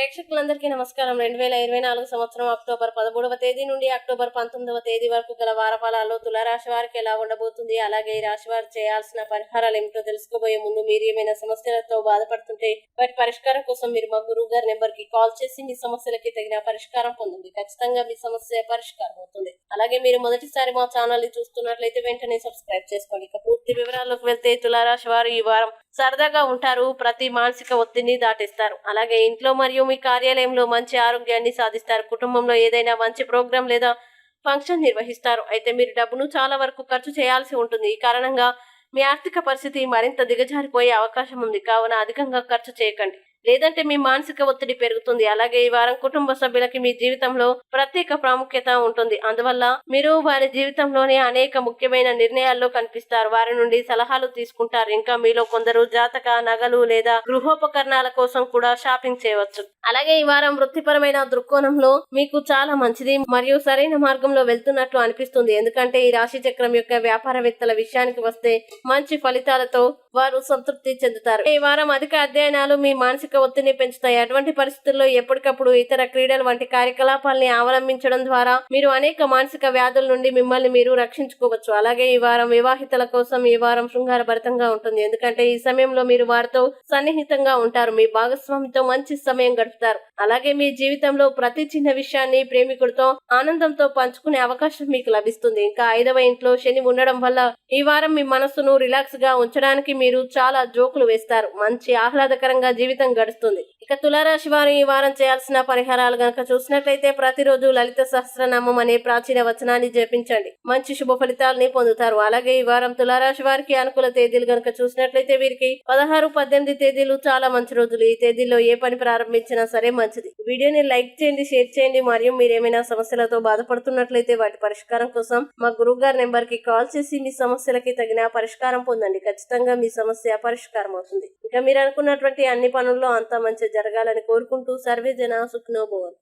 ప్రేక్షకులందరికీ నమస్కారం. రెండు వేల ఇరవై నాలుగు సంవత్సరం అక్టోబర్ పదమూడవ తేదీ నుండి అక్టోబర్ పంతొమ్మిదవ తేదీ వరకు గల వారఫలాల్లో తులారాశి వారికి ఎలా ఉండబోతుంది అలాగే ఈ రాశి వారు చేయాల్సిన పరిహారాలు ఏమిటో తెలుసుకోబోయే ముందు మీరు ఏమైనా సమస్యలతో బాధపడుతుంటే వాటి పరిష్కారం కోసం మీరు మా గురువు గారి నెంబర్కి కాల్ చేసి మీ సమస్యలకి తగిన పరిష్కారం పొందండి. ఖచ్చితంగా మీ సమస్య పరిష్కారం అవుతుంది. అలాగే మీరు మొదటిసారి మా ఛానల్ని చూస్తున్నట్లయితే వెంటనే సబ్స్క్రైబ్ చేసుకోండి. ఇక పూర్తి వివరాల్లోకి వెళ్తే తులారాశి వారు ఈ వారం సరదాగా ఉంటారు. ప్రతి మానసిక ఒత్తిడిని దాటిస్తారు. అలాగే ఇంట్లో మరియు మీ కార్యాలయంలో మంచి ఆరోగ్యాన్ని సాధిస్తారు. కుటుంబంలో ఏదైనా మంచి ప్రోగ్రాం లేదా ఫంక్షన్ నిర్వహిస్తారు. అయితే మీరు డబ్బును చాలా వరకు ఖర్చు చేయాల్సి ఉంటుంది. ఈ కారణంగా మీ ఆర్థిక పరిస్థితి మరింత దిగజారిపోయే అవకాశం ఉంది. కావున అధికంగా ఖర్చు చేయకండి. లేదంటే మీ మానసిక ఒత్తిడి పెరుగుతుంది. అలాగే ఈ వారం కుటుంబ సభ్యులకి మీ జీవితంలో ప్రత్యేక ప్రాముఖ్యత ఉంటుంది. అందువల్ల మీరు వారి జీవితంలోని అనేక ముఖ్యమైన నిర్ణయాల్లో కనిపిస్తారు. వారి నుండి సలహాలు తీసుకుంటారు. ఇంకా మీలో కొందరు జాతక నగలు లేదా గృహోపకరణాల కోసం కూడా షాపింగ్ చేయవచ్చు. అలాగే ఈ వారం వృత్తిపరమైన దృక్కోణంలో మీకు చాలా మంచిది మరియు సరైన మార్గంలో వెళ్తున్నట్లు అనిపిస్తుంది. ఎందుకంటే ఈ రాశి చక్రం యొక్క వ్యాపారవేత్తల విషయానికి వస్తే మంచి ఫలితాలతో వారు సంతృప్తి చెందుతారు. ఈ వారం అధిక అధ్యయనాలు మీ మానసిక ఒత్తిడిని పెంచుతాయి. అటువంటి పరిస్థితుల్లో ఎప్పటికప్పుడు ఇతర క్రీడలు వంటి కార్యకలాపాలని అవలంబించడం ద్వారా మీరు అనేక మానసిక వ్యాధుల నుండి మిమ్మల్ని మీరు రక్షించుకోవచ్చు. అలాగే ఈ వారం వివాహితల కోసం ఈ వారం శృంగారభరితంగా ఉంటుంది. ఎందుకంటే ఈ సమయంలో మీరు వారితో సన్నిహితంగా ఉంటారు. మీ భాగస్వామితో మంచి సమయం గడుపుతారు. అలాగే మీ జీవితంలో ప్రతి చిన్న విషయాన్ని ప్రేమికుడితో ఆనందంతో పంచుకునే అవకాశం మీకు లభిస్తుంది. ఇంకా ఐదవ ఇంట్లో శని ఉండడం వల్ల ఈ వారం మీ మనస్సును రిలాక్స్గా ఉంచడానికి మీరు చాలా జోకులు వేస్తారు. మంచి ఆహ్లాదకరంగా జీవితం గడుస్తుంది. ఇక తులారాశి వారు ఈ వారం చేయాల్సిన పరిహారాలు గనక చూసినట్లయితే ప్రతిరోజు లలిత సహస్రనామం అనే ప్రాచీన వచనాన్ని జపించండి. మంచి శుభ ఫలితాలని పొందుతారు. అలాగే ఈ వారం తులారాశి వారికి అనుకూల తేదీలు గనక చూసినట్లయితే వీరికి పదహారు పద్దెనిమిది తేదీలు చాలా మంచి రోజులు. ఈ తేదీల్లో ఏ పని ప్రారంభించినా సరే మంచిది. వీడియోని లైక్ చేయండి షేర్ చేయండి. మరియు మీరేమైనా సమస్యలతో బాధపడుతున్నట్లయితే వాటి పరిష్కారం కోసం మా గురువు గారి నెంబర్కి కాల్ చేసి మీ సమస్యలకి తగిన పరిష్కారం పొందండి. ఖచ్చితంగా మీ సమస్య పరిష్కారం అవుతుంది ఇక మీరు అనుకున్నటువంటి అన్ని పనుల్లో అంతా మంచి జరగాలని కోరుకుంటూ సర్వే జన సుఖ్నోభవంతు